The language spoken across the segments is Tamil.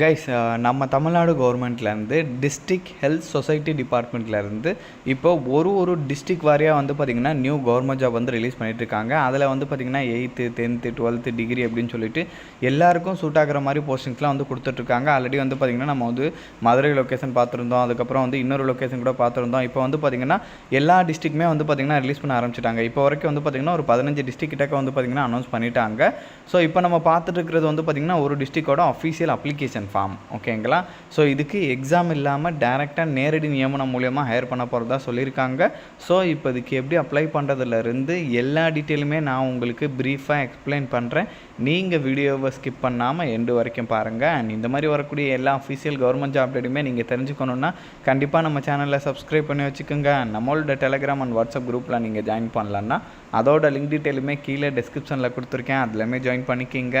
கைஸ் நம்ம தமிழ்நாடு கவர்மெண்ட்லேருந்து டிஸ்ட்ரிக் ஹெல்த் சொசைட்டி டிபார்ட்மெண்ட்லேருந்து இப்போ ஒரு ஒரு டிஸ்ட்ரிக் வாரியாக வந்து பார்த்திங்கன்னா நியூ கவர்மெண்ட் ஜாப் வந்து ரிலீஸ் பண்ணிகிட்ருக்காங்க இருக்காங்க. அதில் வந்து பார்த்திங்கன்னா எயித்து டென்த்து டுவெல்த்து டிகிரி அப்படின்னு சொல்லிட்டு எல்லாருக்கும் சூட் ஆகிற மாதிரி போஸ்டிங்ஸ்லாம் வந்து கொடுத்துட்ருக்காங்க ஆல்ரெடி வந்து பார்த்திங்கன்னா நம்ம வந்து மதுரை லொக்கேஷன் பார்த்துருந்தோம். அதுக்கப்புறம் வந்து இன்னொரு லொக்கேஷன் கூட பார்த்துருந்தோம். இப்போ வந்து பார்த்திங்கன்னா எல்லா டிஸ்ட்ரிக்குமே வந்து பார்த்திங்கன்னா ரிலீஸ் பண்ண ஆரம்பிச்சிட்டாங்க. இப்போ வரைக்கும் வந்து பார்த்திங்கன்னா ஒரு பதினஞ்சு டிஸ்ட்ரிக் கிட்டக்க வந்து பார்த்திங்கன்னா அனௌன்ஸ் பண்ணிட்டாங்க. ஸோ இப்போ நம்ம பார்த்துட்டு இருக்கிறது வந்து பார்த்திங்கன்னா ஒரு டிஸ்ட்ரிக்டோட அஃபீஷியல் அப்ளிகேஷன் ஃபார்ம் ஓகேங்களா ஸோ இதுக்கு எக்ஸாம் இல்லாமல் டேரெக்டாக நேரடி நியமனம் மூலயமா ஹையர் பண்ண போகிறதா சொல்லியிருக்காங்க. ஸோ இப்போ இதுக்கு எப்படி அப்ளை பண்ணுறதுலேருந்து எல்லா டீட்டெயிலுமே நான் உங்களுக்கு ப்ரீஃபாக எக்ஸ்பிளைன் பண்ணுறேன் நீங்கள் வீடியோவை ஸ்கிப் பண்ணாமல் எண்டு வரைக்கும் பாருங்கள் அண்ட் இந்த மாதிரி வரக்கூடிய எல்லா அஃபீஷியல் கவர்மெண்ட் ஜாப் டேட்டுமே நீங்கள் தெரிஞ்சுக்கணுன்னா கண்டிப்பாக நம்ம சேனலில் சப்ஸ்கிரைப் பண்ணி வச்சுக்கோங்க. நம்மளோட டெலகிராம் அண்ட் வாட்ஸ்அப் குரூப்பில் நீங்கள் ஜாயின் பண்ணலான்னா அதோட லிங்க் டீட்டெயிலுமே கீழே டிஸ்கிரிப்ஷனில் கொடுத்துருக்கேன். அதுலேயுமே ஜாயின் பண்ணிக்கிங்க.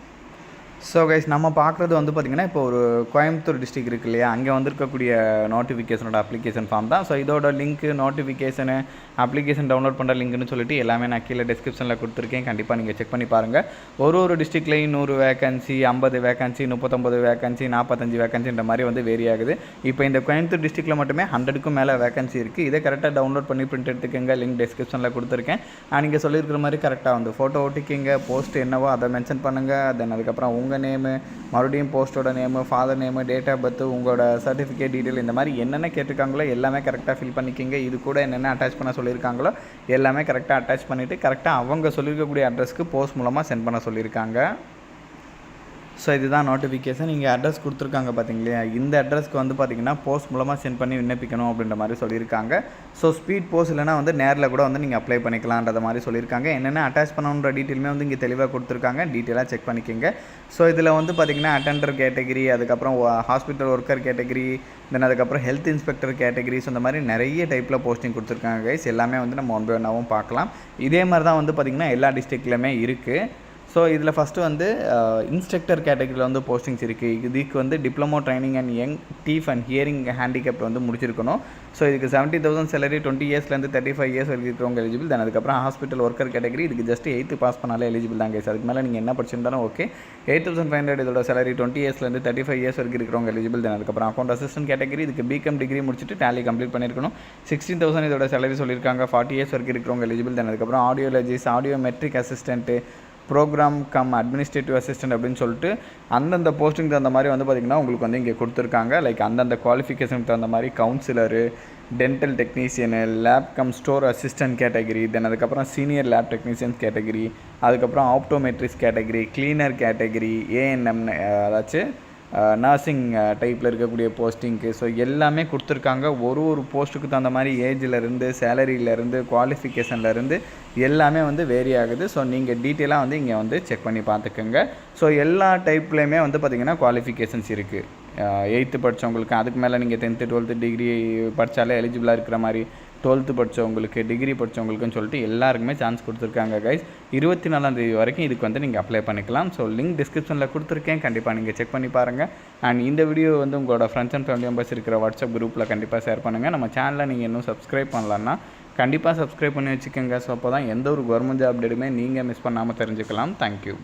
ஸோ கைஸ் நம்ம பார்க்குறது வந்து பார்த்திங்கன்னா இப்போ ஒரு கோயம்புத்தூர் டிஸ்ட்ரிக் இருக்கு இல்லையா? அங்கே வந்திருக்கக்கூடிய நோட்டிஃபிகேஷனோட அப்ளிகேஷன் ஃபார்ம் தான். ஸோ இதோட லிங்க்கு நோட்டிஃபிகேஷனு அப்ளிகேஷன் டவுன்லோட் பண்ணுற லிங்க்னு சொல்லிட்டு எல்லாமே நான் கீழே டிஸ்கிரிப்ஷனில் கொடுத்துருக்கேன். கண்டிப்பாக நீங்கள் செக் பண்ணி பாருங்கள் ஒரு ஒரு டிஸ்ட்ரிக்ட்லேயும் நூறு வேகன்சி ஐம்பது வேகன்சி முப்பத்தொம்பது வேகன்சி நாற்பத்தஞ்சு வேகன்சின்ற மாதிரி வந்து வேரி ஆகுது. இப்போ இந்த கோயம்புத்தூர் டிஸ்ட்ரிக்ட்டில் மட்டுமே ஹண்ட்ரடுக்கும் மேலே வேகன்சி இருக்குது இதை கரெக்டாக டவுன்லோட் பண்ணி பிரிண்ட் எடுத்துக்கங்க. லிங்க் டிஸ்கிரிப்ஷனில் கொடுத்துருக்கேன். நீங்கள் சொல்லியிருக்கிற மாதிரி கரெக்டாக வந்து ஃபோட்டோ ஒட்டிக்கிங்க. போஸ்ட் என்னவோ அதை மென்ஷன் பண்ணுங்கள் தென் அதுக்கப்புறம் உங்கள் நேமு மறுபடியும் போஸ்ட்டோட name father name date of birth உங்களோட சர்டிஃபிகேட் டீட்டெயில் இந்த மாதிரி என்னென்ன கேட்டிருக்காங்களோ எல்லாமே கரெக்டாக ஃபில் பண்ணிக்கிங்க. இது கூட என்னென்ன அட்டாச் பண்ண சொல்லியிருக்காங்களோ எல்லாமே கரெக்டாக அட்டாச் பண்ணிவிட்டு கரெக்டாக அவங்க சொல்லியிருக்கக்கூடிய அட்ரஸ்க்கு போஸ்ட் மூலமாக சென்ட் பண்ண சொல்லியிருக்காங்க. ஸோ இதுதான் நோட்டிஃபிகேஷன் இங்கே அட்ரஸ் கொடுத்துருக்காங்க பார்த்தீங்களா இந்த அட்ரஸ்க்கு வந்து பார்த்தீங்கன்னா போஸ்ட் மூலமாக சென்ட் பண்ணி விண்ணப்பிக்கணும் அப்படின்ற மாதிரி சொல்லியிருக்காங்க. ஸோ ஸ்பீட் போஸ்ட் இல்லைனா வந்து நேரில் கூட வந்து நீங்கள் அப்ளை பண்ணிக்கலான்ற மாதிரி சொல்லியிருக்காங்க. என்னென்ன அட்டாச் பண்ணணுன்ற டீட்டெயிலுமே வந்து இங்கே தெளிவாக கொடுத்துருக்காங்க. டீட்டெயிலாக செக் பண்ணிக்கோங்க. ஸோ இதில் வந்து பார்த்திங்கன்னா அட்டெண்டர் கேட்டகிரி அதுக்கப்புறம் ஹாஸ்பிட்டல் ஒர்க்கர் கேட்டகிரி தென் அதுக்கப்புறம் ஹெல்த் இன்ஸ்பெக்டர் கேட்டகிரிஸ் அந்த மாதிரி நிறைய டைப்பில் போஸ்டிங் கொடுத்துருக்காங்க கைஸ் எல்லாமே வந்து நம்ம ஒன் பை ஒன்னாகவும் பார்க்கலாம். இதே மாதிரி தான் வந்து பார்த்திங்கன்னா எல்லா டிஸ்ட்ரிக்ட்லையுமே இருக்குது ஸோ இதில் ஃபஸ்ட்டு வந்து இன்ஸ்ட்ரக்டர் கேட்டகரியில் வந்து போஸ்டிங்ஸ் இருக்குது இதுக்கு வந்து diploma training and young deaf and hearing handicap வந்து முடிச்சிருக்கணும். ஸோ இதுக்கு செவன்ட்டி தௌசண்ட் சேலரி டுவெண்ட்டி இயர்ஸ்லேருந்து தேர்ட்டி ஃபைவ் இயர்ஸ் வரைக்கும் இருக்கிறவங்க எலிஜிபிள் தென் அதுக்கப்புறம் ஹாஸ்பிட்டல் ஒர்க்கர் கேட்டகரி இதுக்கு ஜஸ்ட் எயித்து பாஸ் பண்ணாலே எலிஜிபிள் தான் கேஸ் அதுக்கு மேலே நீங்கள் என்ன படிச்சிருந்தாலும் okay eight thousand five hundred இதோட சேலரி டுவெண்ட்டி இயர்ஸ்லேருந்து தேர்ட்டி ஃபைவ் இயர்ஸ் வரைக்கும் இருக்கிறவங்க எலிஜிபிள் தென் அதுக்கப்புறம் அக்கௌண்ட் அசிஸ்டன்ட் கேட்டகரி இதுக்கு பிகாம் டிகிரி முடிச்சுட்டு டேலி கம்ப்ளீட் பண்ணியிருக்கணும் சிக்ஸ்டீன் தௌசண்ட் இதோட சேலரி சொல்லியிருக்காங்க. ஃபார்ட்டி இயர்ஸ் வரைக்கும் இருக்கிறவங்க எலிஜிபிள் தென் அதுக்கப்புறம் audiologist audiometric assistant program cum administrative assistant அப்படின்னு சொல்லிட்டு அந்தந்த போஸ்டிங் தகுந்த மாதிரி வந்து பார்த்திங்கன்னா உங்களுக்கு வந்து இங்கே கொடுத்துருக்காங்க. லைக் அந்தந்த குவாலிஃபிகேஷனுக்கு தகுந்த மாதிரி counsellor dental technician lab cum store assistant category then அதுக்கப்புறம் சீனியர் லேப் டெக்னீஷியன்ஸ் கேட்டகரி அதுக்கப்புறம் optometrist category cleaner category ANM அதாச்சும் நர்சிங் டைப்பில் இருக்கக்கூடிய போஸ்டிங்க்கு ஸோ எல்லாமே கொடுத்துருக்காங்க. ஒரு ஒரு போஸ்ட்டுக்கு தகுந்த மாதிரி ஏஜ்லேருந்து சேலரியிலேருந்து குவாலிஃபிகேஷன்லேருந்து எல்லாமே வந்து வேரி ஆகுது. ஸோ நீங்கள் டீட்டெயிலாக வந்து இங்கே வந்து செக் பண்ணி பார்த்துக்கோங்க. ஸோ எல்லா டைப்லேயுமே வந்து பார்த்திங்கன்னா குவாலிஃபிகேஷன்ஸ் இருக்குது எயித்து படித்தவங்களுக்கு அதுக்கு மேலே நீங்கள் டென்த்து டுவெல்த்து டிகிரி படித்தாலே எலிஜிபிளாக இருக்கிற மாதிரி டுவெல்த்து படித்தவங்களுக்கு டிகிரி படித்தவங்களுக்குன்னு சொல்லிட்டு எல்லாருக்குமே சான்ஸ் கொடுத்துருக்காங்க கைஸ் இருபத்தி நாலாந்தேதி வரைக்கும் இதுக்கு வந்து நீங்கள் அப்ளை பண்ணிக்கலாம். ஸோ லிங்க் டிஸ்கிரிப்ஷனில் கொடுத்துருக்கேன். கண்டிப்பாக நீங்கள் செக் பண்ணி பாருங்கள் அண்ட் இந்த வீடியோ வந்து உங்களோட ஃப்ரெண்ட்ஸ் அண்ட் ஃபேமிலி மெம்பர்ஸ் இருக்கிற வாட்ஸ்அப் குரூப்பில் கண்டிப்பாக ஷேர் பண்ணுங்கள் நம்ம சேனலை நீங்கள் இன்னும் சப்ஸ்கிரைப் பண்ணலான்னா கண்டிப்பாக சப்ஸ்கிரைப் பண்ணி வச்சுக்கோங்க. ஸோ அப்போ தான் எந்த ஒரு கவர்மெண்ட் ஜாப் அப்டேட்டுமே நீங்கள் மிஸ் பண்ணாமல் தெரிஞ்சுக்கலாம். தேங்க்யூ